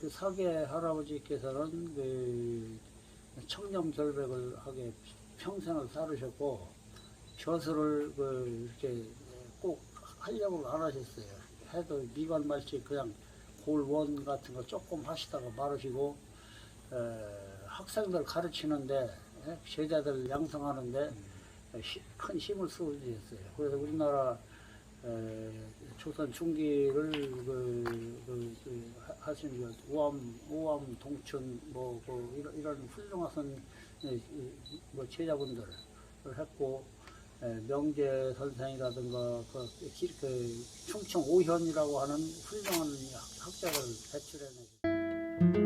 그 사계 할아버지께서는 그 청렴 결백을 하게 평생을 살으셨고 벼슬을 그 이렇게 꼭 하려고 안 하셨어요. 해도 미관 말지 그냥 골원 같은 거 조금 하시다가 말으시고 에, 학생들 가르치는데 에, 제자들 양성하는데 시- 큰 힘을 쏟으셨어요. 그래서 우리나라 에, 조선 중기를 그, 그, 그 그 우암, 우암 동춘 뭐, 그 이런, 이런 훌륭한 에, 이- 뭐 제자분들을 했고 에, 명재 선생이라든가 그, 기- 그 충청 오현이라고 하는 훌륭한 학- 학자를 배출해내고